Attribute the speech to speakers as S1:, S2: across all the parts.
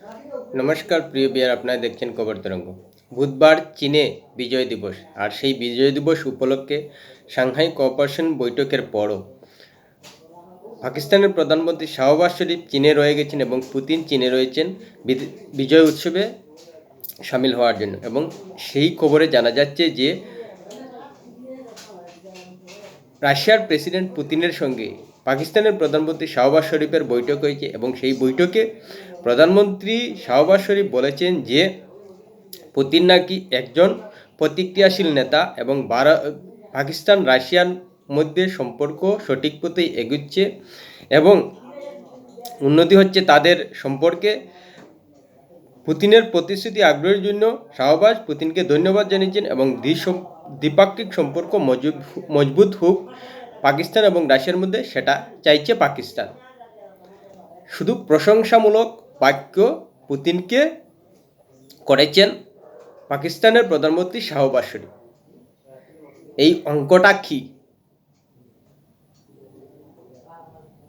S1: নমস্কার, প্রিয় বিয়ার, আপনারা দেখছেন খবর তরঙ্গ। বুধবার চীনে বিজয় দিবস, আর সেই বিজয় দিবস উপলক্ষে সাংহাই কোঅপারেশন বৈঠকের পরও পাকিস্তানের প্রধানমন্ত্রী শাহবাজ শরীফ চীনে রয়ে গেছেন এবং পুতিন চীনে রয়েছেন। বিজয় উৎসবে সামিল হওয়ার জন্য এবং সেই খবরে জানা যাচ্ছে যে রাশিয়ার প্রেসিডেন্ট পুতিনের সঙ্গে পাকিস্তানের প্রধানমন্ত্রী শাহবাজ শরীফের বৈঠক হয়েছে এবং সেই বৈঠকে প্রধানমন্ত্রী শাহবাজ শরীফ বলেছেন যে পুতিন নাকি একজন প্রতিক্রিয়াশীল নেতা এবং পাকিস্তান, রাশিয়ার মধ্যে সম্পর্ক সঠিক পথেই এগুচ্ছে এবং উন্নতি হচ্ছে তাদের সম্পর্কে। পুতিনের প্রতিশ্রুতি আগ্রহের জন্য শাহবাজ পুতিনকে ধন্যবাদ জানিয়েছেন এবং দ্বিপাক্ষিক সম্পর্ক মজবুত হোক। পাকিস্তান এবং রাশিয়ার মধ্যে সেটা চাইছে পাকিস্তান। শুধু প্রশংসামূলক বাক্য পুতিনকে করেছেন পাকিস্তানের প্রধানমন্ত্রী শাহবাজ এই অঙ্কটা কি?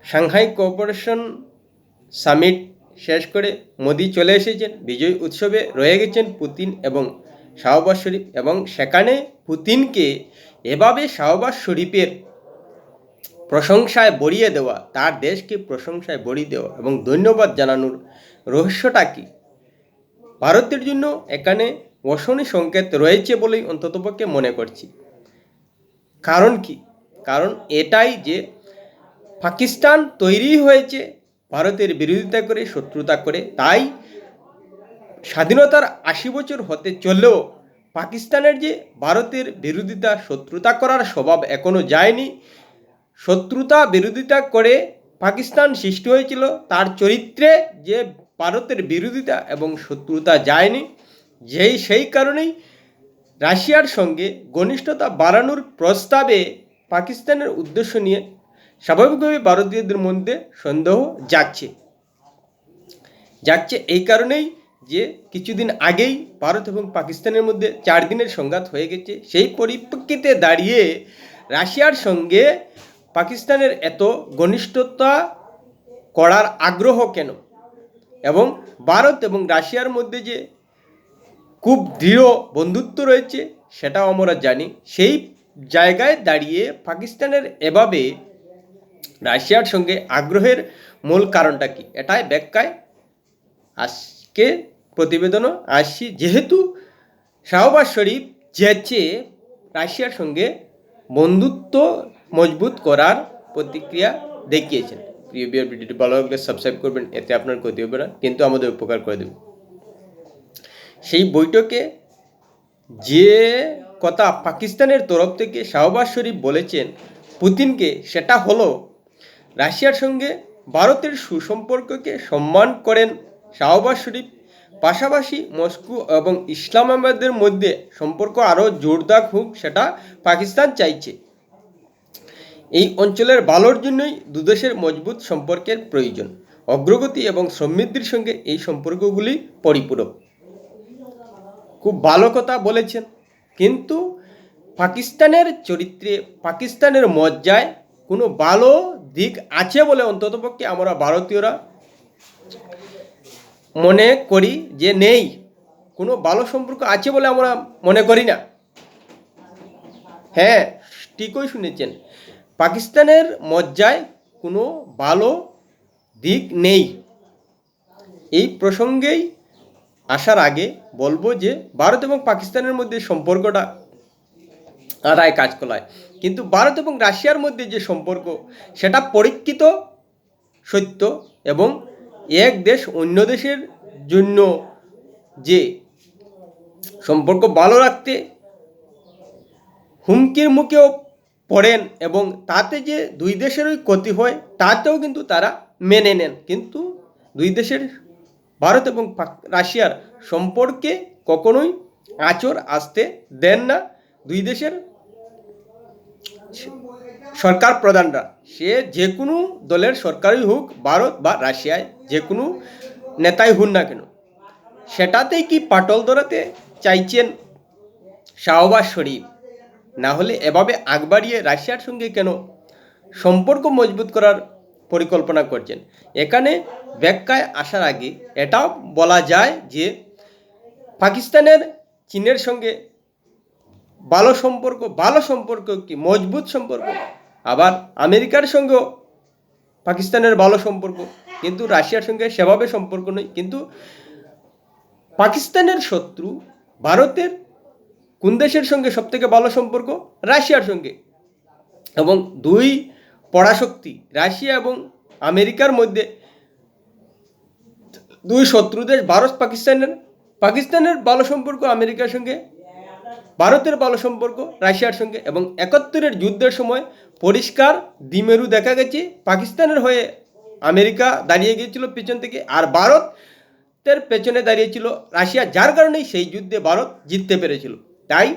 S1: সাংহাই কোঅপারেশন সামিট শেষ করে মোদি চলে এসেছেন, বিজয় উৎসবে রয়ে গেছেন পুতিন এবং শাহবাজ শরীফ এবং সেখানে পুতিনকে এভাবে শাহবাজ শরীফের প্রশংসায় বড়িয়ে দেওয়া, তার দেশকে প্রশংসায় বড়িয়ে দেওয়া এবং ধন্যবাদ জানানোর রহস্যটা কি? ভারতের জন্য এখানে অশনি সংকেত রয়েছে বলেই অন্ততপক্ষে মনে করছি। কারণ কি? কারণ এটাই যে পাকিস্তান তৈরি হয়েছে ভারতের বিরোধিতা করে, শত্রুতা করে, তাই স্বাধীনতার আশি বছর হতে চললেও পাকিস্তানের যে ভারতের বিরোধিতা, শত্রুতা করার স্বভাব এখনও যায়নি। শত্রুতা বিরোধিতা করে পাকিস্তান সৃষ্টি হয়েছিল, তার চরিত্রে যে ভারতের বিরোধিতা এবং শত্রুতা যায়নি, যেই, সেই কারণেই রাশিয়ার সঙ্গে ঘনিষ্ঠতা বাড়ানোর প্রস্তাবে পাকিস্তানের উদ্দেশ্য নিয়ে স্বাভাবিকভাবে ভারতীয়দের মধ্যে সন্দেহ যাচ্ছে। যাচ্ছে এই কারণেই যে কিছুদিন আগেই ভারত এবং পাকিস্তানের মধ্যে চার দিনের সংঘাত হয়ে গেছে, সেই পরিপ্রেক্ষিতে দাঁড়িয়ে রাশিয়ার সঙ্গে পাকিস্তানের এত ঘনিষ্ঠতা করার আগ্রহ কেন? এবং ভারত এবং রাশিয়ার মধ্যে যে খুব দৃঢ় বন্ধুত্ব রয়েছে, সেটাও আমরা জানি। সেই জায়গায় দাঁড়িয়ে পাকিস্তানের এভাবে রাশিয়ার সঙ্গে আগ্রহের মূল কারণটা কি? এটাই ব্যাখ্যায় আজকে প্রতিবেদনও আসছি। যেহেতু শাহবাজ শরীফ যেচে রাশিয়ার সঙ্গে বন্ধুত্ব মজবুত করার প্রতিক্রিয়া দেখিয়েছেন। প্রিয় বিয়ার ভিডিওটি ভালো লাগলে সাবস্ক্রাইব করবেন, এতে আপনার ক্ষতি হবে না, কিন্তু আমাদের উপকার করে দেবে। সেই বৈঠকে যে কথা পাকিস্তানের তরফ থেকে শাহবাজ শরীফ বলেছেন, পুতিনকে সেটা হলো, রাশিয়ার সঙ্গে ভারতের সুসম্পর্ককে সম্মান করেন শাহবাজ শরীফ। পাশাপাশি মস্কো এবং ইসলামাবাদের মধ্যে সম্পর্ক আরও জোরদার হোক, সেটা পাকিস্তান চাইছে। এই অঞ্চলের ভালোর জন্যই দুদেশের মজবুত সম্পর্কের প্রয়োজন। অগ্রগতি এবং সমৃদ্ধির সঙ্গে এই সম্পর্কগুলি পরিপূরক। খুব ভালো কথা বলেছেন। কিন্তু পাকিস্তানের চরিত্রে, পাকিস্তানের মজ্জায় কোনো ভালো দিক আছে বলে অন্ততপক্ষে আমরা ভারতীয়রা মনে করি যে নেই। কোনো ভালো সম্পর্ক আছে বলে আমরা মনে করি না। হ্যাঁ ঠিকই শুনেছেন। পাকিস্তানের মজ্জায় কোনো ভালো দিক নেই। এই প্রসঙ্গেই আসার আগে বলব যে, ভারত এবং পাকিস্তানের মধ্যে সম্পর্কটা আদায় কাজ করায় কিন্তু ভারত এবং রাশিয়ার মধ্যে যে সম্পর্ক, সেটা পরীক্ষিত, সত্য এবং এক দেশ অন্য দেশের জন্য যে সম্পর্ক ভালো রাখতে হুমকির মুখেও পড়েন এবং তাতে যে দুই দেশেরই ক্ষতি হয়, তাতেও কিন্তু তারা মেনে নেন। কিন্তু দুই দেশের ভারত এবং রাশিয়ার সম্পর্কে কখনোই আচর আসতে দেন না। দুই দেশের সরকার প্রধানরা, সে যে কোনো দলের সরকারই হোক, ভারত বা রাশিয়ায় যে কোনো নেতাই হন না কেন, সেটাতেই কি পাটল ধরাতে চাইছেন শাহবাজ শরীফ? না হলে এভাবে আগ বাড়িয়ে রাশিয়ার সঙ্গে কেন সম্পর্ক মজবুত করার পরিকল্পনা করছেন? এখানে ব্যাখ্যায় আসার আগে এটাও বলা যায় যে পাকিস্তানের চীনের সঙ্গে ভালো সম্পর্ক ভালো সম্পর্ক কি মজবুত সম্পর্ক? আবার আমেরিকার সঙ্গেও পাকিস্তানের ভালো সম্পর্ক, কিন্তু রাশিয়ার সঙ্গে সেভাবে সম্পর্ক নেই। কিন্তু পাকিস্তানের শত্রু ভারতের কোন দেশের সঙ্গে সবথেকে ভালো সম্পর্ক? রাশিয়ার সঙ্গে। এবং দুই পরাশক্তি, রাশিয়া এবং আমেরিকার মধ্যে। দুই শত্রু দেশ, ভারত, পাকিস্তানের। পাকিস্তানের ভালো সম্পর্ক, আমেরিকার সঙ্গে। ভারতের ভালো সম্পর্ক, রাশিয়ার সঙ্গে। এবং একাত্তরের যুদ্ধের সময় পরিষ্কার দ্বিমেরু দেখা গেছে। পাকিস্তানের হয়ে আমেরিকা দাঁড়িয়ে গিয়েছিল পেছন থেকে। আর ভারতের পেছনে দাঁড়িয়েছিল রাশিয়া। যার কারণেই সেই যুদ্ধে ভারত জিততে পেরেছিল। তাই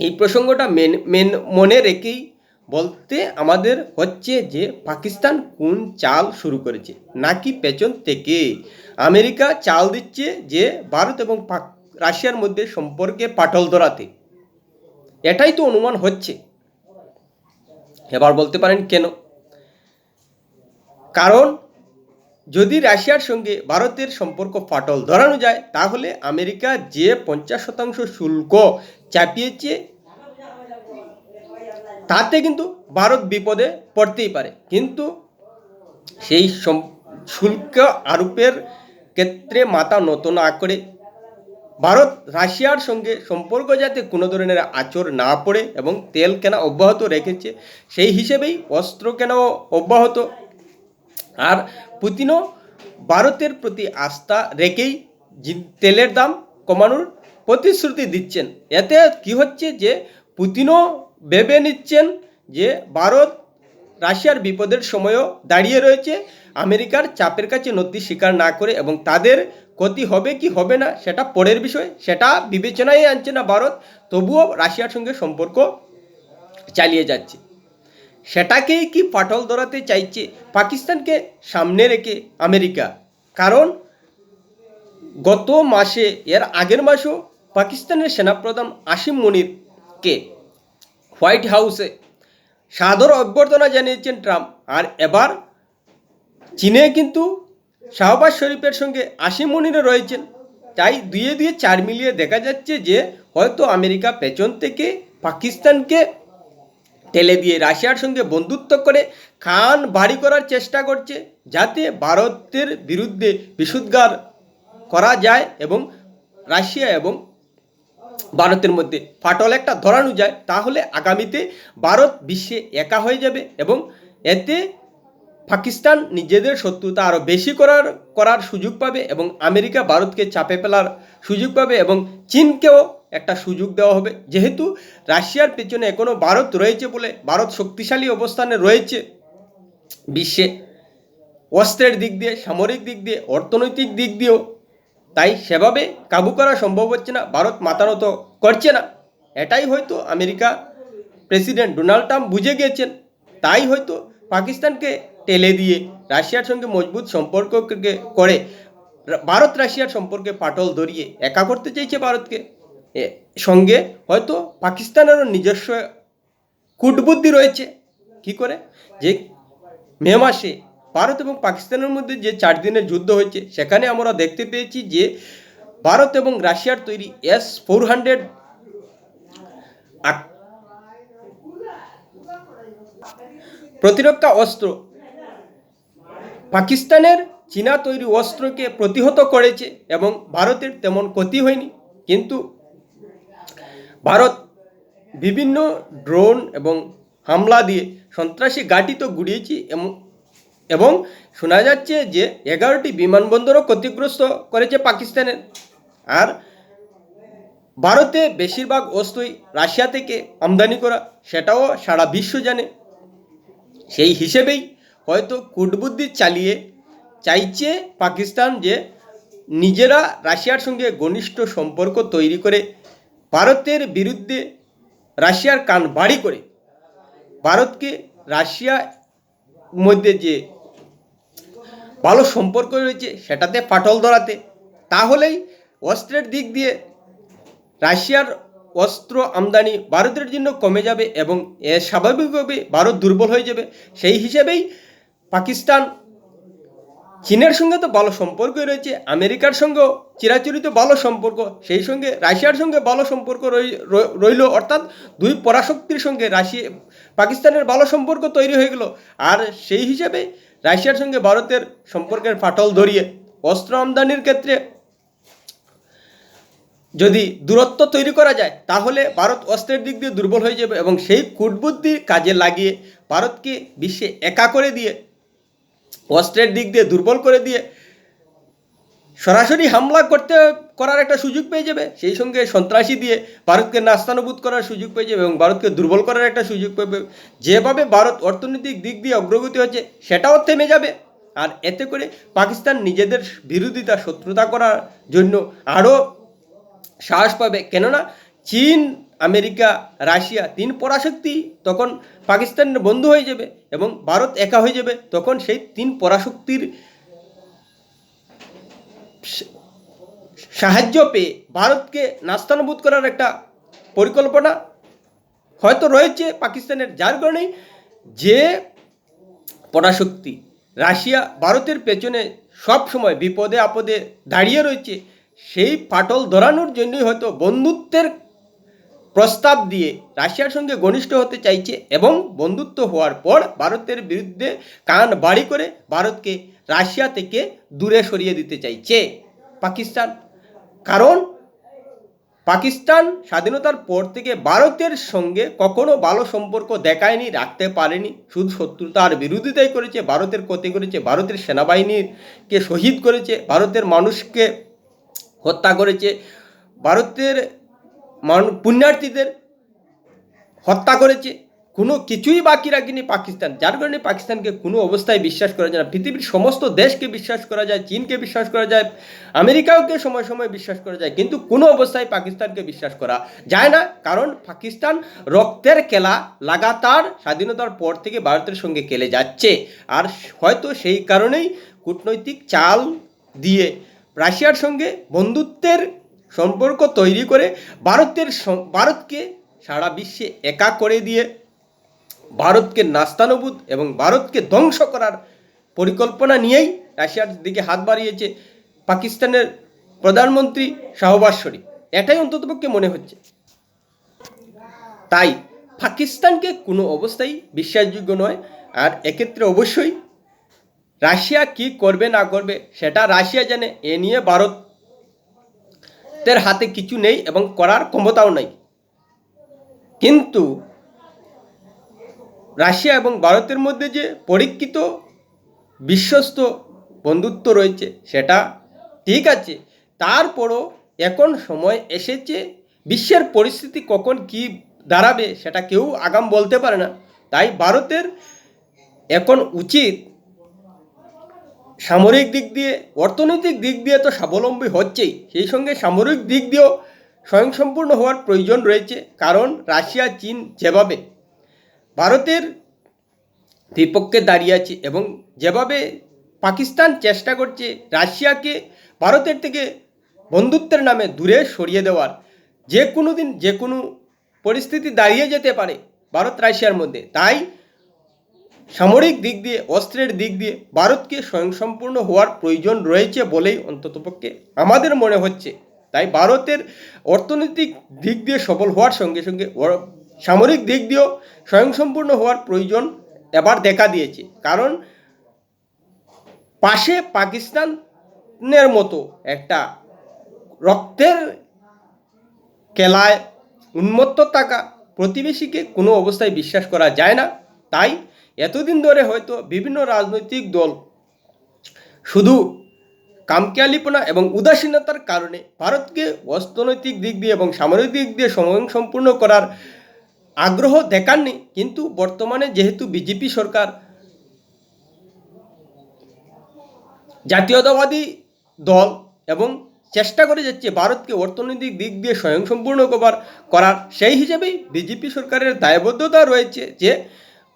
S1: এই প্রসঙ্গটা মেন মেন মনে রেখেই বলতে আমাদের হচ্ছে যে পাকিস্তান কোন চাল শুরু করেছে? নাকি পেছন থেকে? আমেরিকা চাল দিচ্ছে যে ভারত এবং পাক, রাশিয়ার মধ্যে সম্পর্কে পাটল ধরাতে। এটাই তো অনুমান হচ্ছে। এবার বলতে পারেন কেন? কারণ যদি রাশিয়ার সঙ্গে ভারতের সম্পর্ক ফাটল ধরানো যায়, তাহলে আমেরিকা যে পঞ্চাশ শতাংশ শুল্ক চাপিয়েছে, তাতে কিন্তু ভারত বিপদে পড়তেই পারে। কিন্তু সেই শুল্ক আরোপের ক্ষেত্রে মাথা নত না করে ভারত রাশিয়ার সঙ্গে সম্পর্ক যাতে কোনো ধরনের আচর না পড়ে এবং তেল কেনা অব্যাহত রেখেছে, সেই হিসেবেই অস্ত্র কেনাও অব্যাহত। আর পুতিনও ভারতের প্রতি আস্থা রেখেই তেলের দাম কমানোর প্রতিশ্রুতি দিচ্ছেন। এতে কি হচ্ছে যে পুতিনও ভেবে নিচ্ছেন যে ভারত রাশিয়ার বিপদের সময়ও দাঁড়িয়ে রয়েছে, আমেরিকার চাপের কাছে নতি স্বীকার না করে এবং তাদের ক্ষতি হবে কি হবে না সেটা পরের বিষয়, সেটা বিবেচনায় আনছে না ভারত, তবুও রাশিয়ার সঙ্গে সম্পর্ক চালিয়ে যাচ্ছে। সেটাকেই কি পাটল ধরাতে চাইছে? পাকিস্তানকে সামনে রেখে আমেরিকা। কারণ, গত মাসে, এর আগের মাসেও পাকিস্তানের সেনাপ্রধান আসিম মনিরকে হোয়াইট হাউসে সাদর অভ্যর্থনা জানিয়েছেন ট্রাম্প। আর এবার চীনে কিন্তু শাহবাজ শরীফের সঙ্গে আসিম মনিরও রয়েছেন। তাই দুয়ে দুয়ে চার মিলিয়ে দেখা যাচ্ছে যে, হয়তো আমেরিকা পেছন থেকে পাকিস্তানকে ঠেলে দিয়ে রাশিয়ার সঙ্গে বন্ধুত্ব করে খান বাড়ি করার চেষ্টা করছে যাতে ভারতের বিরুদ্ধে বিশুদ্ধার করা যায় এবং রাশিয়া এবং ভারতের মধ্যে ফাটল একটা ধরানো যায়, তাহলে আগামীতে ভারত বিশ্বে একা হয়ে যাবে এবং এতে পাকিস্তান নিজেদের শত্রুতা আরও বেশি করার করার সুযোগ পাবে এবং আমেরিকা ভারতকে চাপে ফেলার সুযোগ পাবে এবং চীনকেও একটা সুযোগ দেওয়া হবে। যেহেতু রাশিয়ার পেছনে এখনও ভারত রয়েছে বলে, ভারত শক্তিশালী অবস্থানে রয়েছে বিশ্বে। অস্ত্রের দিক দিয়ে, সামরিক দিক দিয়ে, অর্থনৈতিক দিক দিয়েও। তাই সেভাবে কাবু করা সম্ভব হচ্ছে না, ভারত মাতানত করছে না। এটাই হয়তো আমেরিকা প্রেসিডেন্ট ডোনাল্ড ট্রাম্প বুঝে গিয়েছেন। তাই হয়তো পাকিস্তানকে টেলে দিয়ে রাশিয়ার সঙ্গে মজবুত সম্পর্ককে করে, ভারত রাশিয়ার সম্পর্কে পাটল ধরিয়ে একা করতে চাইছে ভারতকে। সঙ্গে হয়তো পাকিস্তানেরও নিজস্ব কূটবুদ্ধি রয়েছে। কি করে? যে মে মাসে ভারত এবং পাকিস্তানের মধ্যে যে চার দিনের যুদ্ধ হয়েছে, সেখানে আমরা দেখতে পেয়েছি যে ভারত এবং রাশিয়ার তৈরি এস ফোর হান্ড্রেড প্রতিরক্ষা অস্ত্র পাকিস্তানের চীনা তৈরি অস্ত্রকে প্রতিহত করেছে এবং ভারতের তেমন ক্ষতি হয়নি। কিন্তু ভারত বিভিন্ন ড্রোন এবং হামলা দিয়ে সন্ত্রাসী ঘাঁটি তো গুড়িয়েছি এবং এবং শোনা যাচ্ছে যে এগারোটি বিমানবন্দরও ক্ষতিগ্রস্ত করেছে পাকিস্তানের। আর ভারতে বেশিরভাগ অস্ত্রই রাশিয়া থেকে আমদানি করা, সেটাও সারা বিশ্ব জানে। সেই হিসেবেই হয়তো কূটবুদ্ধি চালিয়ে চাইছে পাকিস্তান যে নিজেরা রাশিয়ার সঙ্গে ঘনিষ্ঠ সম্পর্ক তৈরি করে ভারতের বিরুদ্ধে রাশিয়ার কান বাড়ি করে ভারতকে রাশিয়া মধ্যে যে ভালো সম্পর্ক রয়েছে সেটাতে ফাটল ধরাতে, তাহলেই অস্ত্রের দিক দিয়ে রাশিয়ার অস্ত্র আমদানি ভারতের জন্য কমে যাবে এবং স্বাভাবিকভাবে ভারত দুর্বল হয়ে যাবে। সেই হিসেবেই পাকিস্তান চীনের সঙ্গে তো ভালো সম্পর্কই রয়েছে, আমেরিকার সঙ্গেও চিরাচরিত ভালো সম্পর্ক, সেই সঙ্গে রাশিয়ার সঙ্গে ভালো সম্পর্ক রইল, অর্থাৎ দুই পরাশক্তির সঙ্গে রাশিয়া পাকিস্তানের ভালো সম্পর্ক তৈরি হয়ে গেল। আর সেই হিসাবে রাশিয়ার সঙ্গে ভারতের সম্পর্কের ফাটল ধরিয়ে অস্ত্র আমদানির ক্ষেত্রে যদি দূরত্ব তৈরি করা যায়, তাহলে ভারত অস্ত্রের দিক দিয়ে দুর্বল হয়ে যাবে এবং সেই কূটবুদ্ধি কাজে লাগিয়ে ভারতকে বিশ্বে একা করে দিয়ে অস্ত্রের দিক দিয়ে দুর্বল করে দিয়ে সরাসরি হামলা করতে, করার একটা সুযোগ পেয়ে যাবে। সেই সঙ্গে সন্ত্রাসী দিয়ে ভারতকে নাস্তানুভূত করার সুযোগ পেয়ে যাবে এবং ভারতকে দুর্বল করার একটা সুযোগ পাবে যেভাবে ভারত অর্থনৈতিক দিক দিয়ে অগ্রগতি হচ্ছে, সেটাও থেমে যাবে। আর এতে করে পাকিস্তান নিজেদের বিরোধিতা, শত্রুতা করার জন্য আরও সাহস পাবে। কেননা চীন আমেরিকা, রাশিয়া তিন পরাশক্তি তখন পাকিস্তানের বন্ধু হয়ে যাবে এবং ভারত একা হয়ে যাবে, তখন সেই তিন পরাশক্তির সাহায্য পেয়ে ভারতকে নাস্তানুভূত করার একটা পরিকল্পনা হয়তো রয়েছে পাকিস্তানের, যার কারণেই যে পরাশক্তি রাশিয়া ভারতের পেছনে সব সময় বিপদে আপদে দাঁড়িয়ে রয়েছে, সেই ফাটল ধরানোর জন্যই হয়তো বন্ধুত্বের প্রস্তাব দিয়ে রাশিয়ার সঙ্গে ঘনিষ্ঠ হতে চাইছে এবং বন্ধুত্ব হওয়ার পর ভারতের বিরুদ্ধে কান বাড়ি করে ভারতকে রাশিয়া থেকে দূরে সরিয়ে দিতে চাইছে পাকিস্তান। কারণ পাকিস্তান স্বাধীনতার পর থেকে ভারতের সঙ্গে কখনো ভালো সম্পর্ক দেখায়নি, রাখতে পারেনি। শুধু শত্রুতার বিরোধিতাই করেছে, ভারতের ক্ষতি করেছে, ভারতের সেনাবাহিনীকে শহীদ করেছে, ভারতের মানুষকে হত্যা করেছে। ভারতের মান পুণ্যার্থীদের হত্যা করেছে। কোনো কিছুই বাকি রাখেনি পাকিস্তান। যার কারণে পাকিস্তানকে কোনো অবস্থায় বিশ্বাস করা যায় না। পৃথিবীর সমস্ত দেশকে বিশ্বাস করা যায়, চীনকে বিশ্বাস করা যায়, আমেরিকাওকে সময় সময় বিশ্বাস করা যায়, কিন্তু কোনো অবস্থায় পাকিস্তানকে বিশ্বাস করা যায় না। কারণ পাকিস্তান রক্তের খেলা লাগাতার স্বাধীনতার পর থেকে ভারতের সঙ্গে খেলে যাচ্ছে। আর হয়তো সেই কারণেই কূটনৈতিক চাল দিয়ে রাশিয়ার সঙ্গে বন্ধুত্বের সম্পর্ক তৈরি করে ভারতের ভারতকে সারা বিশ্বে একা করে দিয়ে ভারতকে নাস্তানুভূত এবং ভারতকে ধ্বংস করার পরিকল্পনা নিয়েই রাশিয়ার দিকে হাত বাড়িয়েছে পাকিস্তানের প্রধানমন্ত্রী শাহবাজ শরীফ। এটাই অন্ততপক্ষে মনে হচ্ছে। তাই পাকিস্তানকে কোনো অবস্থায় বিশ্বাসযোগ্য নয়। আর এক্ষেত্রে অবশ্যই রাশিয়া কি করবে না করবে সেটা রাশিয়া জানে। এ নিয়ে ভারতের হাতে কিছু নেই এবং করার ক্ষমতাও নেই। কিন্তু রাশিয়া এবং ভারতের মধ্যে যে পরীক্ষিত, বিশ্বস্ত বন্ধুত্ব রয়েছে, সেটা ঠিক আছে। তারপরও এখন সময় এসেছে, বিশ্বের পরিস্থিতি কখন কি দাঁড়াবে সেটা কেউ আগাম বলতে পারে না। তাই ভারতের এখন উচিত সামরিক দিক দিয়ে, অর্থনৈতিক দিক দিয়ে তো স্বাবলম্বী হচ্ছেই। সেই সঙ্গে সামরিক দিক দিয়েও স্বয়ংসম্পূর্ণ হওয়ার প্রয়োজন রয়েছে, কারণ রাশিয়া, চীন যেভাবে ভারতের বিপক্ষে দাঁড়িয়ে আছে এবং যেভাবে পাকিস্তান চেষ্টা করছে রাশিয়াকে ভারতের থেকে বন্ধুত্বের নামে দূরে সরিয়ে দেওয়ার, যে কোনো দিন যে কোনো পরিস্থিতি দাঁড়িয়ে যেতে পারে ভারত রাশিয়ার মধ্যে। তাই সামরিক দিক দিয়ে, অস্ত্রের দিক দিয়ে ভারতকে স্বয়ংসম্পূর্ণ হওয়ার প্রয়োজন রয়েছে বলেই অন্ততপক্ষে আমাদের মনে হচ্ছে। তাই ভারতের অর্থনৈতিক দিক দিয়ে সফল হওয়ার সঙ্গে সঙ্গে সামরিক দিক দিয়েও স্বয়ংসম্পূর্ণ হওয়ার প্রয়োজন এবার দেখা দিয়েছে। কারণ পাশে পাকিস্তানের মতো একটা রক্তের খেলায় উন্মত্ত থাকা প্রতিবেশীকে কোনো অবস্থায় বিশ্বাস করা যায় না। তাই এতদিন ধরে হয়তো বিভিন্ন রাজনৈতিক দল শুধু কামকেয়ালিপনা এবং উদাসীনতার কারণে ভারতকে অর্থনৈতিক দিক দিয়ে এবং সামরিক দিক দিয়ে সময় সম্পূর্ণ করার আগ্রহ দেখাননি। কিন্তু বর্তমানে যেহেতু বিজেপি সরকার জাতীয়তাবাদী দল এবং চেষ্টা করে যাচ্ছে ভারতকে অর্থনৈতিক দিক দিয়ে স্বয়ংসম্পূর্ণ করার করার, সেই হিসেবেই বিজেপি সরকারের দায়বদ্ধতা রয়েছে যে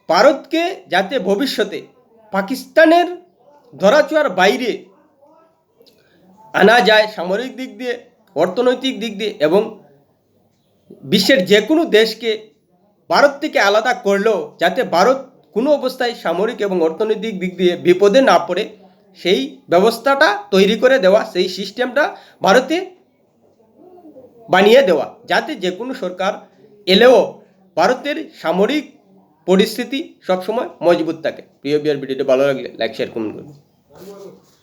S1: ভারতকে যাতে ভবিষ্যতে পাকিস্তানের ধরাচুয়ার বাইরে আনা যায় সামরিক দিক দিয়ে, অর্থনৈতিক দিক দিয়ে এবং বিশ্বের যে কোনো দেশকে ভারত থেকে আলাদা করলেও যাতে ভারত কোনো অবস্থায় সামরিক এবং অর্থনৈতিক দিক দিয়ে বিপদে না পড়ে, সেই ব্যবস্থাটা তৈরি করে দেওয়া, সেই সিস্টেমটা ভারতে বানিয়ে দেওয়া, যাতে যে কোনো সরকার এলেও ভারতের সামরিক পরিস্থিতি সবসময় মজবুত থাকে। প্রিয় বিয়ার ভিডিওটা ভালো লাগলে লাইক শেয়ার কমেন্ট করুন